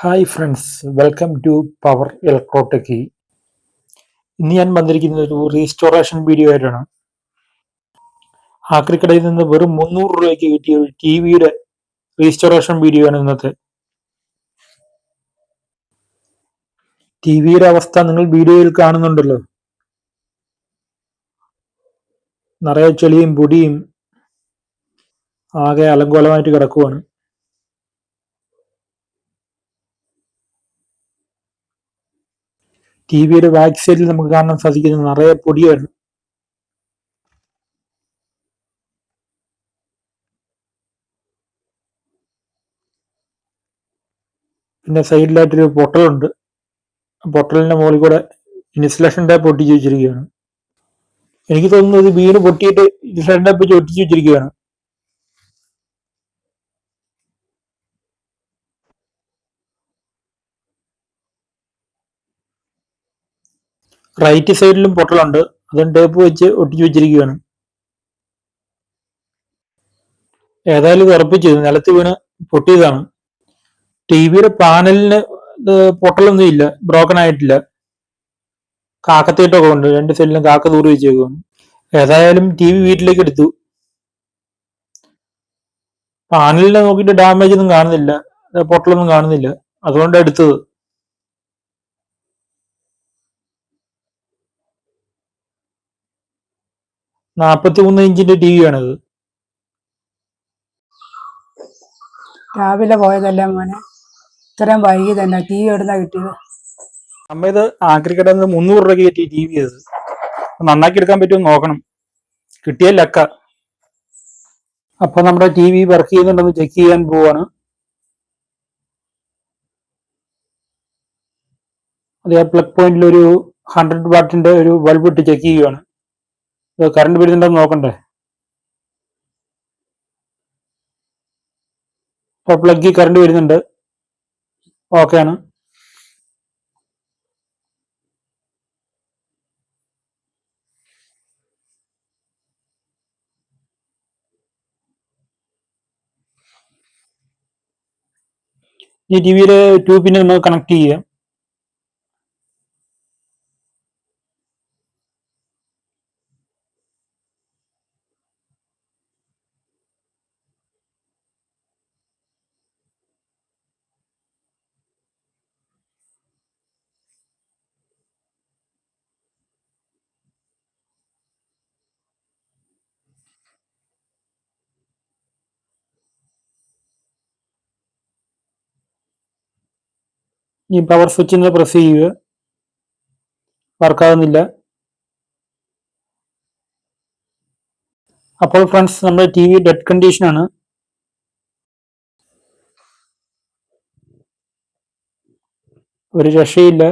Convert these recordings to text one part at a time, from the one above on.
Hi friends welcome to power electrotechy ഇന്ന് ഞാൻ വന്നിരിക്കുന്നത് ഒരു റീസ്റ്റോറേഷൻ വീഡിയോ ആയിട്ടാണ്. ആക്രിക്കടയിൽ നിന്ന് വെറും മുന്നൂറ് രൂപയ്ക്ക് കിട്ടിയ ഒരു ടി വിയുടെ റീസ്റ്റോറേഷൻ വീഡിയോ ആണ് ഇന്നത്തെ. ടി വിയുടെ അവസ്ഥ നിങ്ങൾ വീഡിയോയിൽ കാണുന്നുണ്ടല്ലോ. നിറയെ ചെളിയും പൊടിയും ആകെ അലങ്കോലമായിട്ട് കിടക്കുവാണ്. ടി വിയുടെ ബാക്ക് സൈഡിൽ നമുക്ക് കാണാൻ സാധിക്കുന്ന നിറയെ പൊടിയാണ് പിന്നെ സൈഡിലായിട്ടൊരു പൊട്ടലുണ്ട്. പൊട്ടലിന്റെ മുകളിൽ കൂടെ ഇൻസുലേഷൻ ടൈപ്പ് ഒട്ടിച്ചു വെച്ചിരിക്കുകയാണ്. എനിക്ക് തോന്നുന്നത് വീട് പൊട്ടിയിട്ട് ഇൻസുലേഷൻ ടൈപ്പ് ഒട്ടിച്ചു വെച്ചിരിക്കുകയാണ്. റൈറ്റ് സൈഡിലും പൊട്ടലുണ്ട്. അതും ടേപ്പ് വെച്ച് ഒട്ടിച്ചു വെച്ചിരിക്കുകയാണ്. ഏതായാലും ഇത് ഉറപ്പിച്ചത് നിലത്ത് വീണ് പൊട്ടിയതാണ്. ടി വിയുടെ പാനലിന് പൊട്ടലൊന്നും ഇല്ല. ബ്രോക്കൺ ആയിട്ടില്ല. കാക്കത്തീട്ടൊക്കെ ഉണ്ട്. രണ്ട് സൈഡിലും കാക്ക തൂറി വെച്ചേക്കും ഏതായാലും ടി വി വീട്ടിലേക്ക് എടുത്തു. പാനലിനെ നോക്കിയിട്ട് ഡാമേജ് ഒന്നും കാണുന്നില്ല. പൊട്ടലൊന്നും കാണുന്നില്ല. അതുകൊണ്ട് എടുത്തത്. നാപ്പത്തി മൂന്ന് ഇഞ്ചിന്റെ ടി വി ആണത് രാവിലെ പോയതല്ല മോനെ? ഇത്രയും വൈകി തന്നെ ടി വി എവിടുന്ന കിട്ടിയത്? നമ്മ ഇത് ആഗ്രഹിക്കട്ടെ മുന്നൂറ് രൂപയ്ക്ക് കയറ്റി ടി വി അത്. നന്നാക്കി എടുക്കാൻ പറ്റുമോ നോക്കണം. കിട്ടിയ ലക്ക. അപ്പൊ നമ്മുടെ ടി വി വർക്ക് ചെയ്യുന്നുണ്ടെന്ന് ചെക്ക് ചെയ്യാൻ പോവാണ്. അതേ പ്ലഗ് പോയിന്റിൽ ഒരു ഹൺഡ്രഡ് വാട്ടിന്റെ ഒരു ബൾബ് ഇട്ട് ചെക്ക് ചെയ്യുവാണ്. കറണ്ട് വരുന്നുണ്ടെന്ന് നോക്കണ്ടേ? ഇപ്പൊ പ്ലഗ് കറണ്ട് വരുന്നുണ്ട്. ഓക്കെയാണ് ഈ ടി വിയിൽ ട്യൂബിനെ നമുക്ക് കണക്ട് ചെയ്യാം. ഈ പവർ സ്വിച്ച് ഒന്ന് പ്രസ് ചെയ്യുക. വർക്കാകുന്നില്ല അപ്പോൾ ഫ്രണ്ട്സ് നമ്മുടെ ടി വി ഡെഡ് കണ്ടീഷനാണ് ഒരു രക്ഷയില്ല.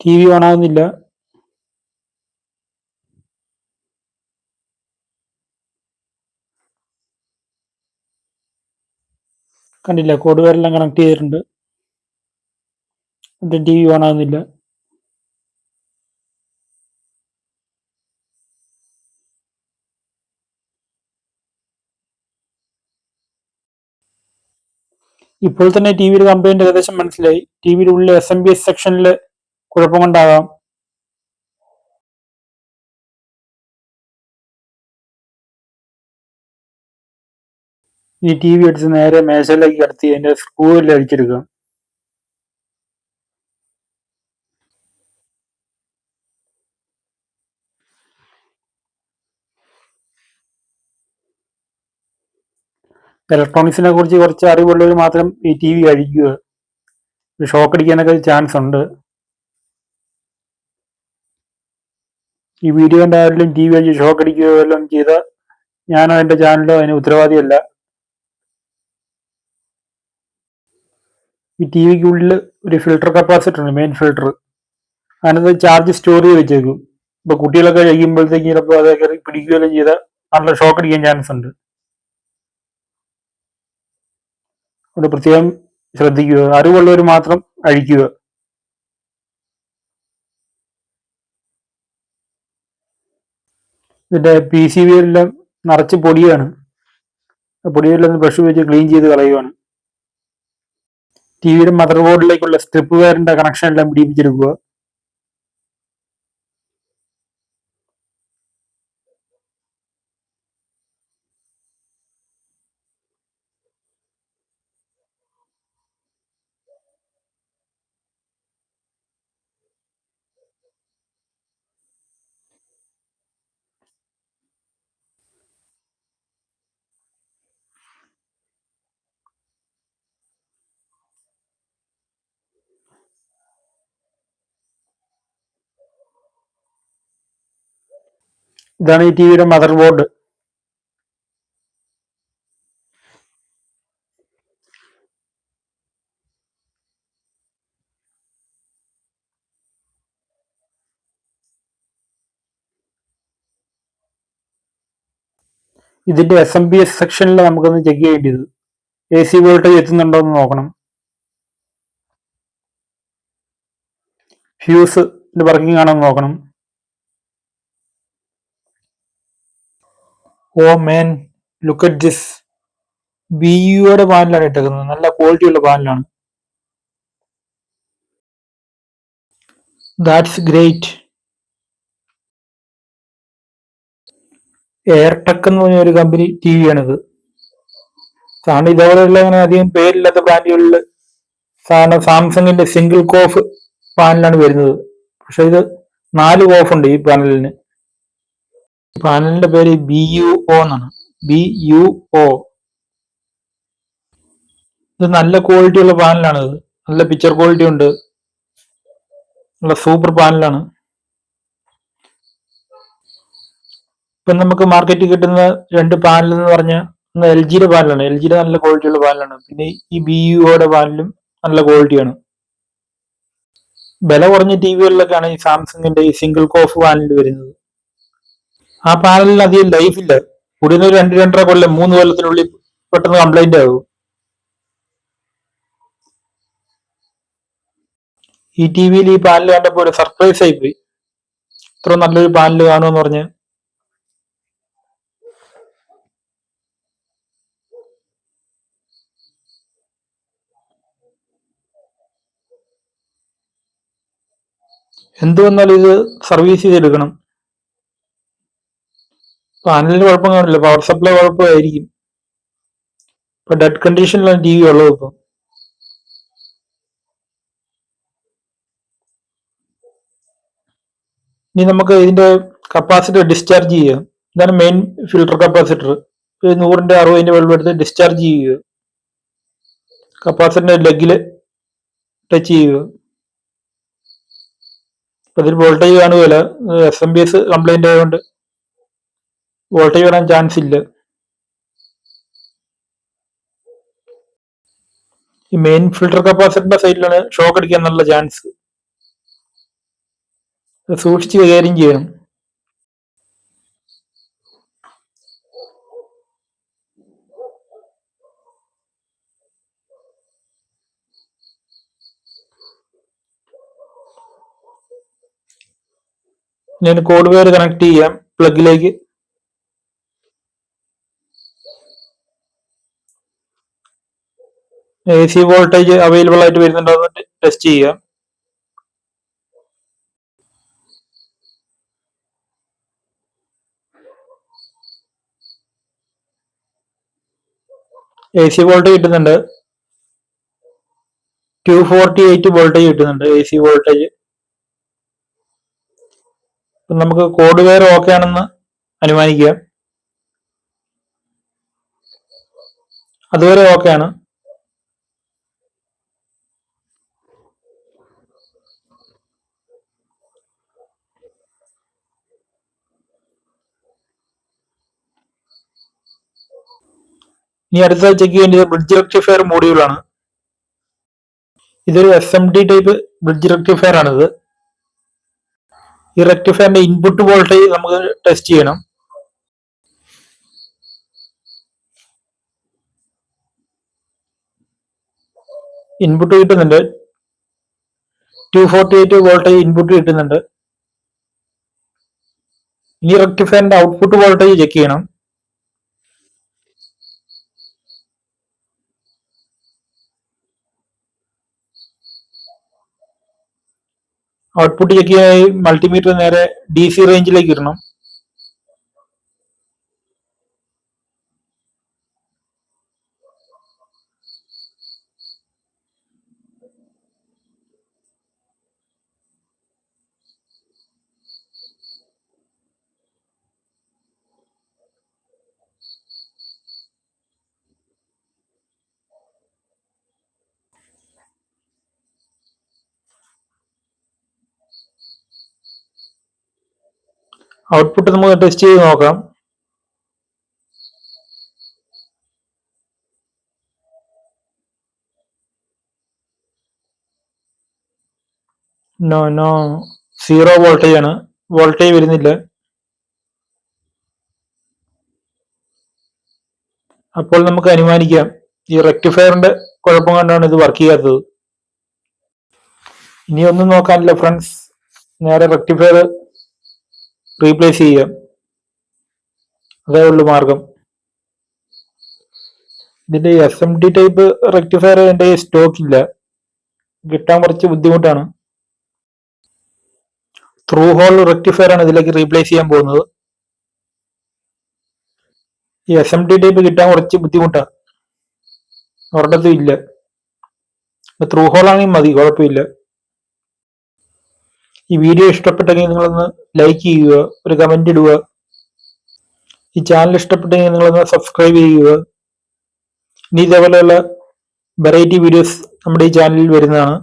ടി വി ഓണാകുന്നില്ല കണ്ടില്ല കോഡ് വയറെല്ലാം കണക്ട് ചെയ്തിട്ടുണ്ട്. എന്നിട്ട് ടി വി ഓൺ ആകുന്നില്ല ഇപ്പോൾ തന്നെ ടി വിയുടെ കംപ്ലൈന്റ് ഏകദേശം മനസ്സിലായി. ടി വിയുടെ ഉള്ളിൽ എസ് എം ബി എസ് സെക്ഷനിൽ കുഴപ്പം കൊണ്ടാകാം ഈ ടി വി എടുത്ത് നേരെ മേശയിലേക്ക് കടത്തി അതിന്റെ സ്ക്രൂവിൽ അടിച്ചെടുക്കാം ഇലക്ട്രോണിക്സിനെ കുറിച്ച് കുറച്ച് അറിവുള്ളവർ മാത്രം ഈ ടി വി അഴിക്കുക ഷോക്ക് അടിക്കാനൊക്കെ ചാൻസ് ഉണ്ട്. ഈ വീഡിയോ കണ്ട ആരെങ്കിലും ടി വി അഴിച്ച് ഷോക്ക് അടിക്കുകയോ എല്ലാം ചെയ്ത ഞാനോ എന്റെ ചാനലോ അതിന് ഉത്തരവാദിയല്ല. ഈ ടി വിക്ക് ഉള്ളിൽ ഒരു ഫിൽട്ടർ കപ്പാസിറ്റർ ഉണ്ട് മെയിൻ ഫിൽട്ടർ അതിനകത്ത് ചാർജ് സ്റ്റോർ ചെയ്ത് വെച്ചേക്കും. ഇപ്പൊ കുട്ടികളൊക്കെ കഴിയുമ്പോഴത്തേക്ക് ചിലപ്പോൾ അത് കയറി പിടിക്കുകയോ ചെയ്താൽ നല്ല ഷോക്ക് അടിക്കാൻ ചാൻസ് ഉണ്ട്. അതുകൊണ്ട് പ്രത്യേകം ശ്രദ്ധിക്കുക. അറിവുള്ളവർ മാത്രം അഴിക്കുക ഇതിന്റെ പി സി ബി എല്ലാം നിറച്ച് പൊടിയാണ്. പൊടിയെല്ലാം ബ്രഷ് വെച്ച് ക്ലീൻ ചെയ്ത് കളയുവാണ്. ടി വിയുടെ മദർ ബോർഡിലേക്കുള്ള സ്ട്രിപ്പ് വയറിന്റെ കണക്ഷൻ എല്ലാം ഇതാണ് ഈ ടിവിയുടെ മദർ ബോർഡ് ഇതിന്റെ എസ് എം ബി എസ് സെക്ഷനിൽ നമുക്കൊന്ന് ചെക്ക് ചെയ്യേണ്ടത്. എ സി വോൾട്ടേജ് എത്തുന്നുണ്ടോ എന്ന് നോക്കണം. ഫ്യൂസ് വർക്കിംഗ് ആണോ എന്ന് നോക്കണം. ഓ man look at this B യുടെ പാനലാണ് ഇട്ടേക്കുന്നത്. നല്ല ക്വാളിറ്റി ഉള്ള പാനലാണ്. ദാറ്റ്സ് ഗ്രേറ്റ് എയർടെക് എന്ന് പറഞ്ഞ ഒരു കമ്പനി ടി വി ആണിത്. സാധാരണ ഇതേപോലെയുള്ള അങ്ങനെ അധികം പേരില്ലാത്ത ബ്രാൻഡുകളിൽ സാധാരണ സാംസങ്ങിന്റെ സിംഗിൾ കോഫ് പാനലാണ് വരുന്നത്. പക്ഷെ ഇത് നാല് കോഫ് ഉണ്ട് ഈ പാനലിന് പാനലിന്റെ പേര് ബി യു ഒ എന്നാണ്. B U O. ഇത് നല്ല ക്വാളിറ്റി ഉള്ള പാനലാണ് ഇത്. നല്ല പിക്ചർ ക്വാളിറ്റി ഉണ്ട്. നല്ല സൂപ്പർ പാനലാണ്. ഇപ്പം നമുക്ക് മാർക്കറ്റിൽ കിട്ടുന്ന രണ്ട് പാനൽ എന്ന് പറഞ്ഞ ഒന്ന് എൽ ജിയുടെ പാനലാണ്. എൽ ജിയുടെ നല്ല ക്വാളിറ്റി ഉള്ള പാനലാണ്. പിന്നെ ഈ ബി യുയുടെ പാനലും നല്ല ക്വാളിറ്റിയാണ് വില കുറഞ്ഞ ടി വികളിലൊക്കെയാണ് ഈ സാംസങ്ങിന്റെ ഈ സിംഗിൾ കോഫ് പാനൽ വരുന്നത്. ആ പാനലിന് അധികം ലൈഫില്ല കൂടിയ രണ്ട് രണ്ടര കൊല്ലം മൂന്ന് കൊല്ലത്തിനുള്ളിൽ പെട്ടെന്ന് കംപ്ലൈന്റ് ആകും. ഈ ടി വിയിൽ ഈ പാനൽ കണ്ടപ്പോൾ ഒരു സർപ്രൈസ് ആയി പോയി. ഇത്ര നല്ലൊരു പാനൽ കാണുമെന്ന് പറഞ്ഞ്. എന്തുവന്നാലും ഇത് സർവീസ് ചെയ്തെടുക്കണം. പാനലിന് കുഴപ്പം കാണില്ല. പവർ സപ്ലൈ കുഴപ്പമായിരിക്കും. ഇപ്പൊ ഡെഡ് കണ്ടീഷനിലാണ് ടി വി ഉള്ളത് ഇപ്പം. ഇനി നമുക്ക് ഇതിന്റെ കപ്പാസിറ്റർ ഡിസ്ചാർജ് ചെയ്യാം ഇതാണ് മെയിൻ ഫിൽട്ടർ കപ്പാസിറ്റർ നൂറിന്റെ അറുപതിന്റെ വെള്ളം എടുത്ത് ഡിസ്ചാർജ് ചെയ്യുക. കപ്പാസിറ്ററിന്റെ ലെഗിൽ ടച്ച് ചെയ്യുക. അപ്പൊ വോൾട്ടേജ് കാണുകയില്ല. S M B S complaint ആയതുകൊണ്ട്. വോൾട്ടേജ് വരാൻ ചാൻസ് ഇല്ല. ഈ മെയിൻ ഫിൽട്ടർ കപ്പാസിറ്ററിന്റെ സൈഡിലാണ് ഷോക്ക് അടിക്കാൻ നല്ല ചാൻസ് സൂക്ഷിച്ച് കൈകാര്യം ചെയ്യണം. ഞാൻ കോഡ് വയർ കണക്ട് ചെയ്യാം പ്ലഗിലേക്ക് എ സി വോൾട്ടേജ് അവൈലബിൾ ആയിട്ട് വരുന്നുണ്ടോ എന്ന് ടെസ്റ്റ് ചെയ്യുക. എ സി വോൾട്ടേജ് കിട്ടുന്നുണ്ട്. ടു ഫോർട്ടി എയ്റ്റ് വോൾട്ടേജ് കിട്ടുന്നുണ്ട് എ സി വോൾട്ടേജ് നമുക്ക് കോഡ് വെയർ ഓക്കെ ആണെന്ന് അനുമാനിക്കുക അതുവരെ ഓക്കെ ആണ്. ഇനി അടുത്ത ചെക്ക് ചെയ്യേണ്ടത് ബ്രിഡ്ജ് റെക്ടിഫയർ മോഡ്യൂളാണ് ഇതൊരു S M D type bridge rectifier ആണിത്. ഈ റെക്ടിഫയറിന്റെ ഇൻപുട്ട് വോൾട്ടേജ് നമുക്ക് ടെസ്റ്റ് ചെയ്യണം. ഇൻപുട്ട് കിട്ടുന്നുണ്ട്. Two forty eight voltage input കിട്ടുന്നുണ്ട്. ഈ റെക്ടിഫയറിന്റെ ഔട്ട്പുട്ട് വോൾട്ടേജ് ചെക്ക് ചെയ്യണം. ഔട്ട്പുട്ട് ചെക്ക് ചെയ്യാനായി മൾട്ടിമീറ്റർ നേരെ ഡി സി റേഞ്ചിലേക്ക് ഇടണം. ഔട്ട്പുട്ട് നമുക്ക് ടെസ്റ്റ് ചെയ്ത് നോക്കാം. നോ നോ സീറോ വോൾട്ടേജ് ആണ്. വോൾട്ടേജ് വരുന്നില്ല. അപ്പോൾ നമുക്ക് അനുമാനിക്കാം. ഈ റെക്ടിഫയറിന്റെ കുഴപ്പം കൊണ്ടാണ് ഇത് വർക്ക് ചെയ്യാത്തത്. ഇനി ഒന്നും നോക്കാനില്ല ഫ്രണ്ട്സ് നേരെ റെക്ടിഫയർ റീപ്ലേസ് ചെയ്യാം. അതേ ഉള്ളു മാർഗം. ഇതിന്റെ S M D type rectifier എന്റെ സ്റ്റോക്ക് ഇല്ല. കിട്ടാൻ കുറച്ച് ബുദ്ധിമുട്ടാണ്. ത്രൂ ഹോൾ റെക്ടിഫയർ ആണ് ഇതിലേക്ക് റീപ്ലേസ് ചെയ്യാൻ പോകുന്നത്. ഈ എസ് എം ഡി ടൈപ്പ് കിട്ടാൻ കുറച്ച് ബുദ്ധിമുട്ടാണ്. ഒരിടത്തും ഇല്ല. ത്രൂ ഹോൾ ആണെങ്കിൽ മതി കുഴപ്പമില്ല. ഈ വീഡിയോ ഇഷ്ടപ്പെട്ടെങ്കിൽ നിങ്ങളൊന്ന് ലൈക്ക് ചെയ്യുക ഒരു കമന്റ് ഇടുക. ഈ ചാനൽ ഇഷ്ടപ്പെട്ടെങ്കിൽ നിങ്ങളൊന്ന് സബ്സ്ക്രൈബ് ചെയ്യുക. ഇനി ഇതേപോലെയുള്ള വെറൈറ്റി വീഡിയോസ് നമ്മുടെ ഈ ചാനലിൽ വരുന്നതാണ്.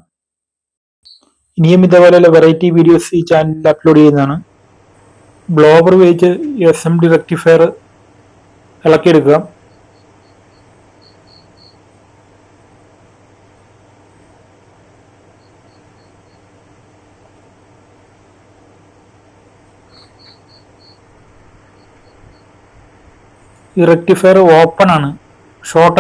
ഇനിയും ഇതേപോലെയുള്ള വെറൈറ്റി വീഡിയോസ് ഈ ചാനലിൽ അപ്ലോഡ് ചെയ്യുന്നതാണ്. ബ്ലോവർ ഉപയോഗിച്ച് എസ് എം ഡി റെക്ടിഫയർ ഇളക്കിയെടുക്കുക. ഈ റെക്ടിഫയർ ഓപ്പൺ ആണ്. ഷോർട്ട്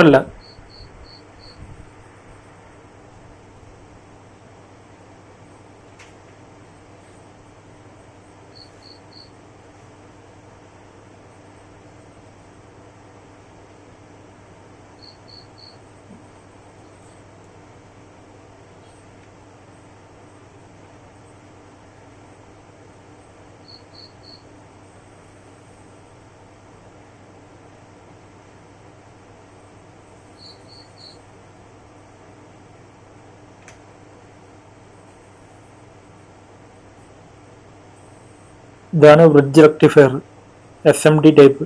ഇതാണ് bridge rectifier S M D type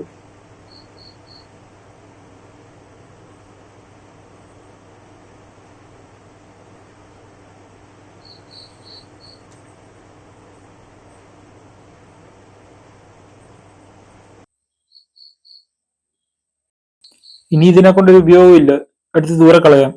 ഇനി ഇതിനെ കൊണ്ടൊരു ഉപയോഗമില്ല. എടുത്ത് ദൂരെ കളയാം.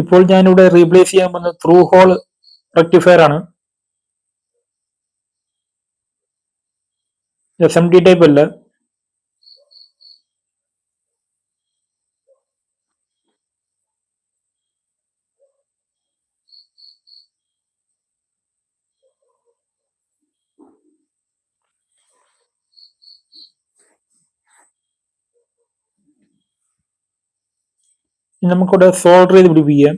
ഇപ്പോൾ ഞാനിവിടെ റീപ്ലേസ് ചെയ്യാൻ പോകുന്നത് ത്രൂ ഹോൾ റെക്ടിഫയർ ആണ്. എസ് എം ഡി ടൈപ്പ് അല്ല. നമുക്കിവിടെ സോൾഡർ ചെയ്ത് പിടിപ്പിക്കാം.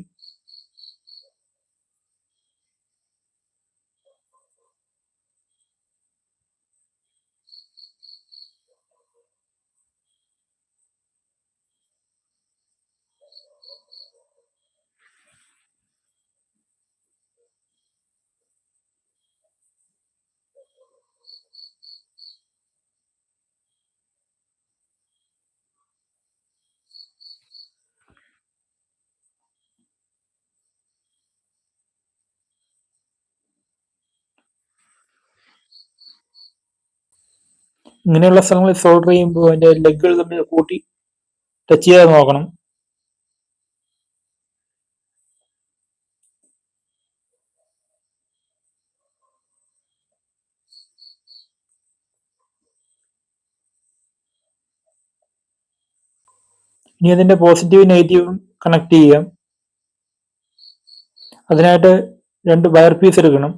ഇങ്ങനെയുള്ള സ്ഥലങ്ങളിൽ സോൾഡർ ചെയ്യുമ്പോൾ അതിന്റെ ലെഗുകൾ തമ്മിൽ കൂട്ടി ടച്ച് ചെയ്യാതെ നോക്കണം. ഇനി അതിന്റെ പോസിറ്റീവ് നെഗറ്റീവും കണക്ട് ചെയ്യാം. അതിനായിട്ട് രണ്ട് വയർ പീസ് എടുക്കണം.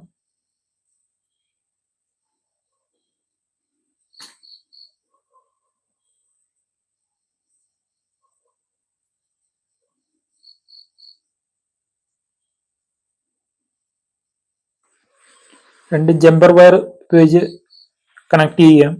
രണ്ട് ജമ്പർ വയർ ഉപയോഗിച്ച് കണക്ട് ചെയ്യാം.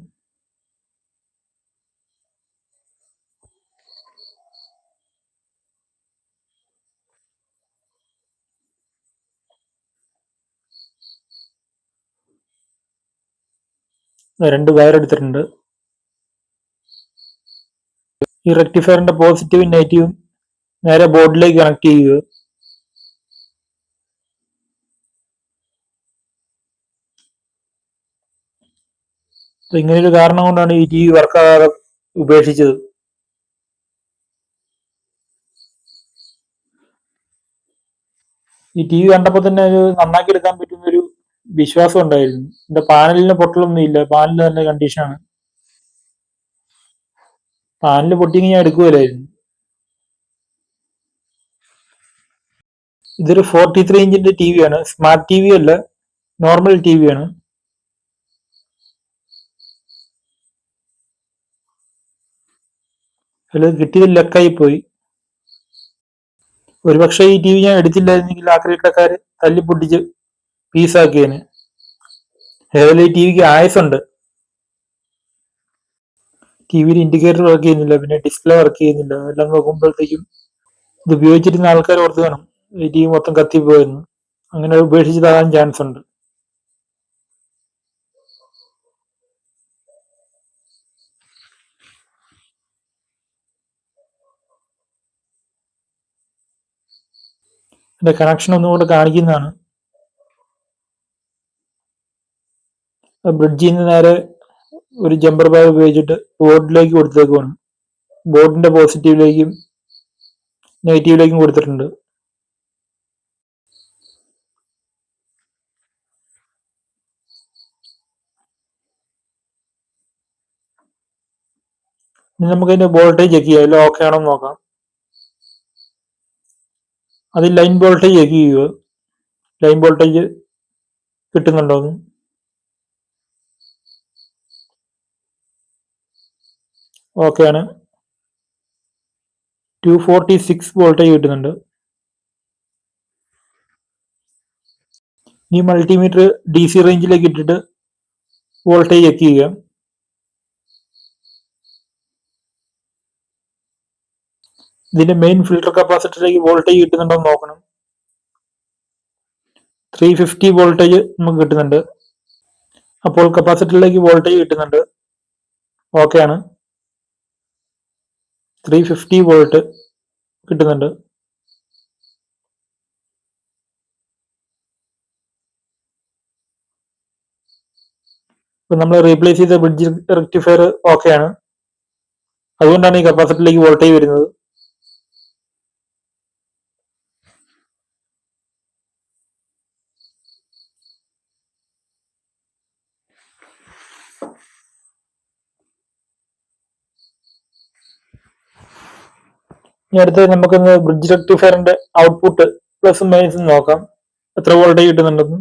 രണ്ട് വയർ എടുത്തിട്ടുണ്ട്. ഈ റെക്ടിഫയറിന്റെ പോസിറ്റീവും നെഗറ്റീവും നേരെ ബോർഡിലേക്ക് കണക്ട് ചെയ്യുക. അപ്പൊ ഇങ്ങനെ ഒരു കാരണം കൊണ്ടാണ് ഈ ടി വി ഉപേക്ഷിച്ചത്. ഈ ടി വി കണ്ടപ്പോൾ തന്നെ ഒരു നന്നാക്കി എടുക്കാൻ പറ്റുന്ന ഒരു വിശ്വാസം ഉണ്ടായിരുന്നു. എന്റെ പാനലിന് പൊട്ടലൊന്നും ഇല്ല. പാനൽ കണ്ടീഷനാണ് പാനൽ പൊട്ടിയെങ്കിൽ ഞാൻ എടുക്കുമല്ലായിരുന്നു ഇതൊരു ഫോർട്ടി ത്രീ ഇഞ്ചിന്റെ ടി വി ആണ്. സ്മാർട്ട് ടി വി അല്ല നോർമൽ ടി വി ആണ്. അതിൽ കിട്ടിയത് ലക്കായി പോയി. ഒരുപക്ഷെ ഈ ടി വി ഞാൻ എടുത്തില്ലായിരുന്നെങ്കിൽ ആ ക്രിക്കക്കാര് തല്ലിപ്പൊട്ടിച്ച് പീസാക്കിയതിന് ഏതായാലും ഈ ടി വിക്ക് ആയസുണ്ട് ടി വിയിൽ ഇൻഡിക്കേറ്റർ വർക്ക് ചെയ്യുന്നില്ല പിന്നെ ഡിസ്പ്ലേ വർക്ക് ചെയ്യുന്നില്ല. എല്ലാം നോക്കുമ്പോഴത്തേക്കും ഇത് ഉപയോഗിച്ചിരുന്ന ആൾക്കാർ ഓർത്ത് കാണും. ഈ ടി വി മൊത്തം കത്തിപ്പോയെന്ന് അങ്ങനെ ഉപേക്ഷിച്ച് താഴാൻ ചാൻസ് ഉണ്ട്. ഇതിന്റെ കണക്ഷൻ ഒന്നുകൂടെ കാണിക്കുന്നതാണ്. ബ്രിഡ്ജിൽ നിന്ന് നേരെ ഒരു ജമ്പർ ബാഗ് ഉപയോഗിച്ചിട്ട് ബോർഡിലേക്ക് കൊടുത്തേക്കുവാണ് ബോർഡിന്റെ പോസിറ്റീവിലേക്കും നെഗറ്റീവിലേക്കും കൊടുത്തിട്ടുണ്ട്. ഇനി നമുക്ക് അതിന്റെ വോൾട്ടേജ് ചെക്ക് ചെയ്യാം. എല്ലാം ഓക്കെ ആണോ നോക്കാം. അത് ലൈൻ വോൾട്ടേജ് ചെക്ക് ചെയ്യുക. ലൈൻ വോൾട്ടേജ് കിട്ടുന്നുണ്ടോ എന്ന്? ഓക്കെ ആണ്. ടു ഫോർട്ടി സിക്സ് വോൾട്ടേജ് കിട്ടുന്നുണ്ട്. ഇനി മൾട്ടിമീറ്റർ ഡി സി റേഞ്ചിലേക്ക് ഇട്ടിട്ട് വോൾട്ടേജ് ചെക്ക് ചെയ്യുക. ഇതിന്റെ മെയിൻ ഫിൽട്ടർ കപ്പാസിറ്ററിലേക്ക് വോൾട്ടേജ് കിട്ടുന്നുണ്ടോ എന്ന് നോക്കണം. ത്രീ ഫിഫ്റ്റി വോൾട്ടേജ് നമുക്ക് കിട്ടുന്നുണ്ട്. അപ്പോൾ കപ്പാസിറ്ററിലേക്ക് വോൾട്ടേജ് കിട്ടുന്നുണ്ട്. ഓക്കെ ആണ്. ത്രീ ഫിഫ്റ്റി വോൾട്ട് കിട്ടുന്നുണ്ട്. ഇപ്പൊ നമ്മൾ റീപ്ലേസ് ചെയ്ത ബ്രിഡ്ജ് റെക്ടിഫയർ ആണ്. അതുകൊണ്ടാണ് ഈ കപ്പാസിറ്ററിലേക്ക് വോൾട്ടേജ് വരുന്നത്. ഇനി അടുത്ത് നമുക്കൊന്ന് ബ്രിഡ്ജ് റെക്ടിഫയറിന്റെ ഔട്ട്പുട്ട് പ്ലസ് മൈനസ് നോക്കാം. എത്ര വോൾട്ടേജ് കിട്ടുന്നുണ്ടെന്ന്.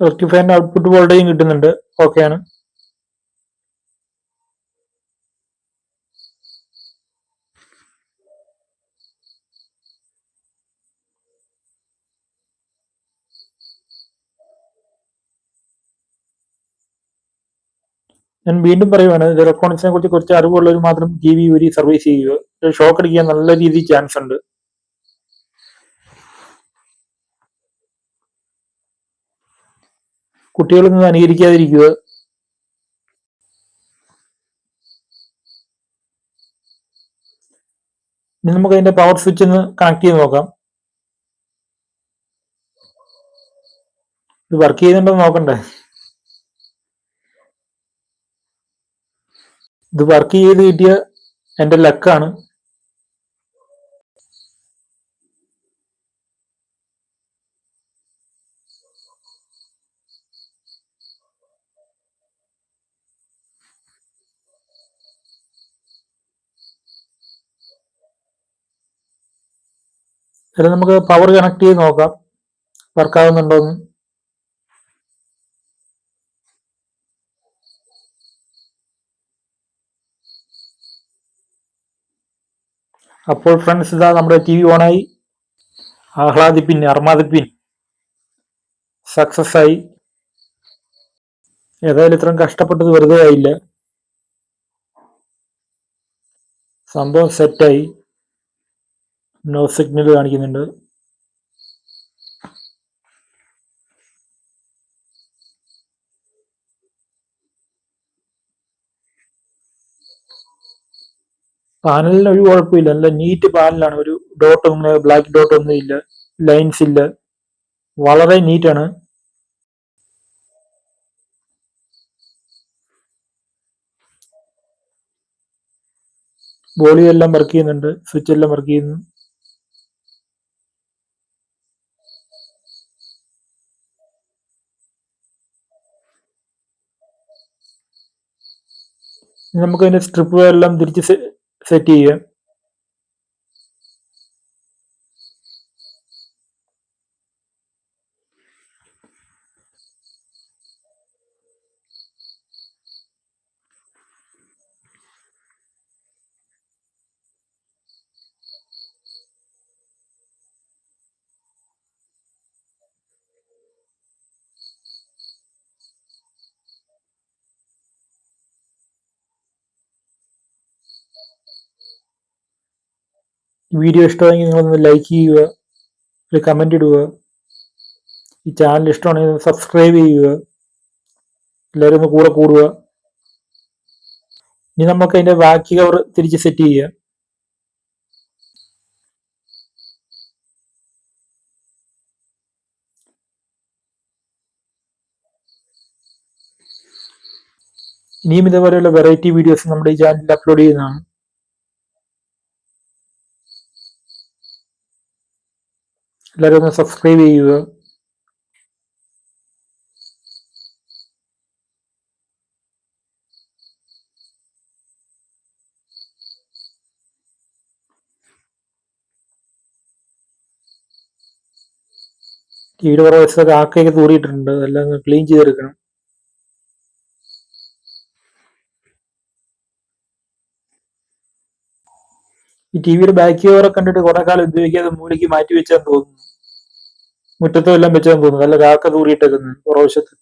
റെക്ടിഫയറിന്റെ ഔട്ട്പുട്ട് വോൾട്ടേജും കിട്ടുന്നുണ്ട്. ഓക്കെ ആണ്. ഞാൻ വീണ്ടും പറയുവാണ് ഇത് ഇലക്ട്രോണിക്സിനെ കുറിച്ച് കുറച്ച് അറിവുള്ളവർ മാത്രം ടി വി ഒരു സർവീസ് ചെയ്യുക. ഷോക്ക് അടിക്കാൻ നല്ല രീതിയിൽ ചാൻസ് ഉണ്ട്. കുട്ടികളൊന്നും അനുകരിക്കാതിരിക്കുക. ഇനി നമുക്ക് അതിന്റെ പവർ സ്വിച്ച് ഒന്ന് കണക്ട് ചെയ്ത് നോക്കാം. ഇത് വർക്ക് ചെയ്യുന്നുണ്ടോ നോക്കണ്ടേ? ഇത് വർക്ക് ചെയ്ത് കിട്ടിയ എന്റെ ലക്കാണ് ഇത് നമുക്ക് പവർ കണക്ട് ചെയ്ത് നോക്കാം. വർക്ക് ആവുന്നുണ്ടോ എന്ന്. അപ്പോൾ ഫ്രണ്ട്സ് ഇതാ നമ്മുടെ ടി വി ഓണായി ആഹ്ലാദിപ്പിൻ അർമാദിപ്പിൻ. സക്സസ് ആയി. ഏതായാലും ഇത്രയും കഷ്ടപ്പെട്ടത് വെറുതെ ആയില്ല. സംഭവം സെറ്റായി നോ സിഗ്നൽ കാണിക്കുന്നുണ്ട്. പാനലിന് ഒരു കുഴപ്പമില്ല. നല്ല നീറ്റ് പാനലാണ് ഒരു ഡോട്ട് ഒന്നും ബ്ലാക്ക് ഡോട്ട് ഒന്നും ഇല്ല. ലൈൻസ് ഇല്ല. വളരെ നീറ്റാണ് ബോളി എല്ലാം വർക്ക് ചെയ്യുന്നുണ്ട്. സ്വിച്ച് എല്ലാം വർക്ക് ചെയ്യുന്നു. നമുക്ക് അതിന്റെ സ്ട്രിപ്പുകളെല്ലാം തിരിച്ച് സെറ്റ് ചെയ്യാം വീഡിയോ ഇഷ്ടമായെങ്കിൽ നിങ്ങളൊന്ന് ലൈക്ക് ചെയ്യുക ഒരു കമന്റ് ഇടുക. ഈ ചാനൽ ഇഷ്ടമാണെങ്കിൽ സബ്സ്ക്രൈബ് ചെയ്യുക. എല്ലാവരും ഒന്ന് കൂടെ കൂടുക. ഇനി നമുക്ക് അതിന്റെ ബാക്കി കവർ തിരിച്ച് സെറ്റ് ചെയ്യുക ഇനിയും ഇതേപോലെയുള്ള വെറൈറ്റി വീഡിയോസ് നമ്മുടെ ഈ ചാനലിൽ അപ്ലോഡ് ചെയ്യുന്നതാണ്. എല്ലാവരും ഒന്ന് സബ്സ്ക്രൈബ് ചെയ്യുക. ടിവിയുടെ പുറവശത്തൊക്കെ ആക്കയൊക്കെ തൂറിയിട്ടുണ്ട് എല്ലാം ഒന്ന് ക്ലീൻ ചെയ്തെടുക്കണം. ഈ ടിവിയുടെ ബാക്ക് കവറൊക്കെ കണ്ടിട്ട് കുറെ കാലം ഉപയോഗിക്കാതെ മൂലയ്ക്ക് മാറ്റി വെച്ചാൽ തോന്നുന്നു. മുറ്റത്തും എല്ലാം വെച്ചാൽ തോന്നുന്നു. നല്ല കാക്ക തൂറിയിട്ടേക്കുന്നു. പുറവശത്ത്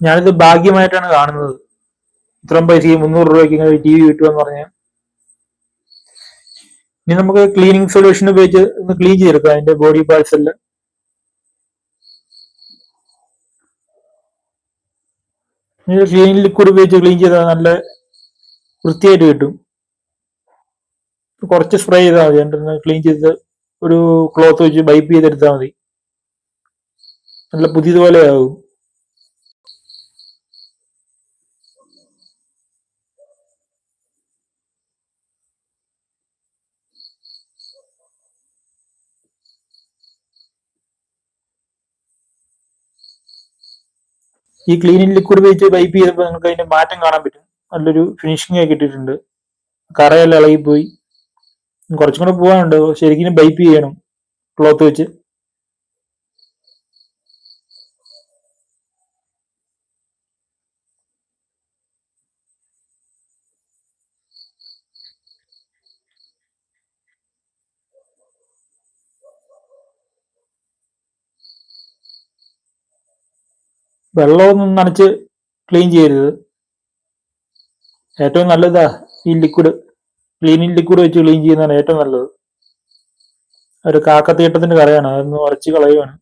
ഞാനിത് ഭാഗ്യമായിട്ടാണ് കാണുന്നത്. ഇത്രയും പൈസക്ക് മുന്നൂറ് രൂപയ്ക്ക് ഇങ്ങനെ ടി വി കിട്ടുമെന്ന് പറഞ്ഞാൽ ഇനി നമുക്ക് ക്ലീനിങ് സൊല്യൂഷൻ ഉപയോഗിച്ച് ഒന്ന് ക്ലീൻ ചെയ്തെടുക്കാം അതിന്റെ ബോഡി പാർട്സ് എല്ലാം. ക്ലീനിങ് ലിക്വിഡ് ഉപയോഗിച്ച് ക്ലീൻ ചെയ്താൽ നല്ല വൃത്തിയായിട്ട് കിട്ടും. കുറച്ച് സ്പ്രേ ചെയ്താൽ മതി. എന്നിട്ട് ക്ലീൻ ചെയ്ത് ഒരു ക്ലോത്ത് വെച്ച് ബൈപ്പ് ചെയ്തെടുത്താൽ മതി. നല്ല പുതിയതുപോലെ ആവും. ഈ ക്ലീനിങ് ലിക്വിഡ് ഉപയോഗിച്ച് വൈപ്പ് ചെയ്തപ്പോൾ നിങ്ങൾക്ക് അതിന്റെ മാറ്റം കാണാൻ പറ്റും. നല്ലൊരു ഫിനിഷിംഗ് ആയി കിട്ടിയിട്ടുണ്ട്. കറയെല്ലാം ഇളകിപ്പോയി. കുറച്ചും കൂടെ പോകാനുണ്ട് ശരിക്കും പൈപ്പ് ചെയ്യണം. ക്ലോത്ത് വെച്ച്. വെള്ളമൊന്നും നനച്ച് ക്ലീൻ ചെയ്യരുത്. ഏറ്റവും നല്ലതാ ഈ ലിക്വിഡ് ക്ലീനിങ് ലിക്വിഡ് വെച്ച് ക്ലീൻ ചെയ്യുന്നതാണ് ഏറ്റവും നല്ലത്. ഒരു കാക്കത്തീട്ടത്തിന്റെ കറയാണ് അതൊന്ന് ഉറച്ച് കളയുവാണ്.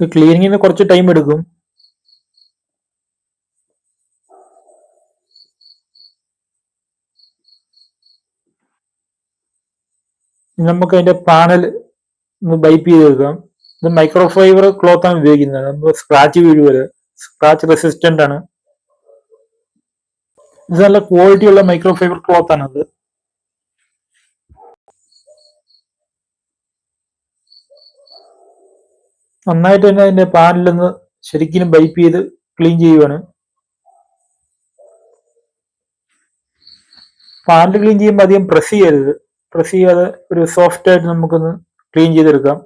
ഇത് ക്ലീനിങ്ങിന് കുറച്ച് ടൈം എടുക്കും. നമുക്ക് അതിന്റെ പാനൽ ഒന്ന് ബൈപ്പ് ചെയ്ത് വെക്കാം ഇത് മൈക്രോഫൈബർ ക്ലോത്ത് ആണ് ഉപയോഗിക്കുന്നത്. നമ്മൾ സ്ക്രാച്ച് വീഴുവര് സ്ക്രാച്ച് റെസിസ്റ്റന്റ് ആണ്. ഇത് നല്ല ക്വാളിറ്റി ഉള്ള മൈക്രോഫൈബർ ക്ലോത്ത് ആണ് അത് നന്നായിട്ട് തന്നെ അതിന്റെ പാനിലൊന്ന് ശരിക്കും ബൈപ്പ് ചെയ്ത് ക്ലീൻ ചെയ്യുവാണ്. പാനിൽ ക്ലീൻ ചെയ്യുമ്പോൾ അധികം പ്രസ് ചെയ്യരുത്. പ്രസ് ചെയ്യാതെ ഒരു സോഫ്റ്റ് ആയിട്ട് നമുക്കൊന്ന് ക്ലീൻ ചെയ്തെടുക്കാം.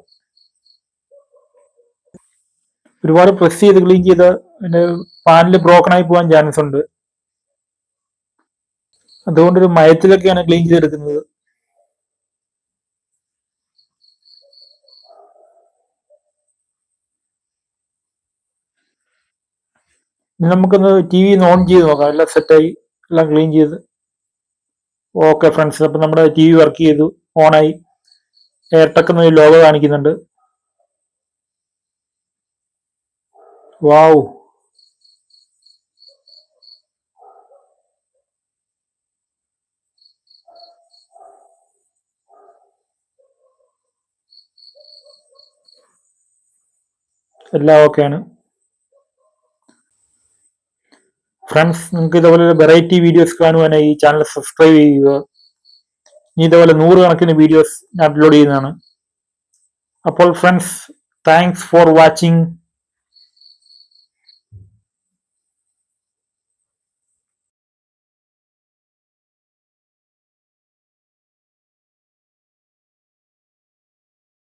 ഒരുപാട് പ്രസ് ചെയ്ത് ക്ലീൻ ചെയ്ത അതിന്റെ പാനിൽ ബ്രോക്കൺ ആയി പോകാൻ ചാൻസ് ഉണ്ട്. അതുകൊണ്ട് ഒരു മയത്തിലൊക്കെയാണ് ക്ലീൻ ചെയ്തെടുക്കുന്നത്. നമുക്കൊന്ന് ടി വി ഓൺ ചെയ്ത് നോക്കാം. എല്ലാം സെറ്റായി എല്ലാം ക്ലീൻ ചെയ്ത്. ഓക്കെ ഫ്രണ്ട്സ് അപ്പം നമ്മുടെ ടി വി വർക്ക് ചെയ്തു. ഓണായി എയർടെക് എന്നൊരു ലോഗോ കാണിക്കുന്നുണ്ട്. വാവ് എല്ലാം ഓക്കെയാണ് ഫ്രണ്ട്സ് നിങ്ങൾക്ക് ഇതേപോലെ വെറൈറ്റി വീഡിയോസ് കാണുവാനായി ഈ ചാനൽ സബ്സ്ക്രൈബ് ചെയ്യുക. ഇനി ഇതുപോലെ നൂറുകണക്കിന് വീഡിയോസ് ഞാൻ അപ്ലോഡ് ചെയ്യുന്നതാണ്. അപ്പോൾ ഫ്രണ്ട്സ് താങ്ക്സ് ഫോർ വാച്ചിങ്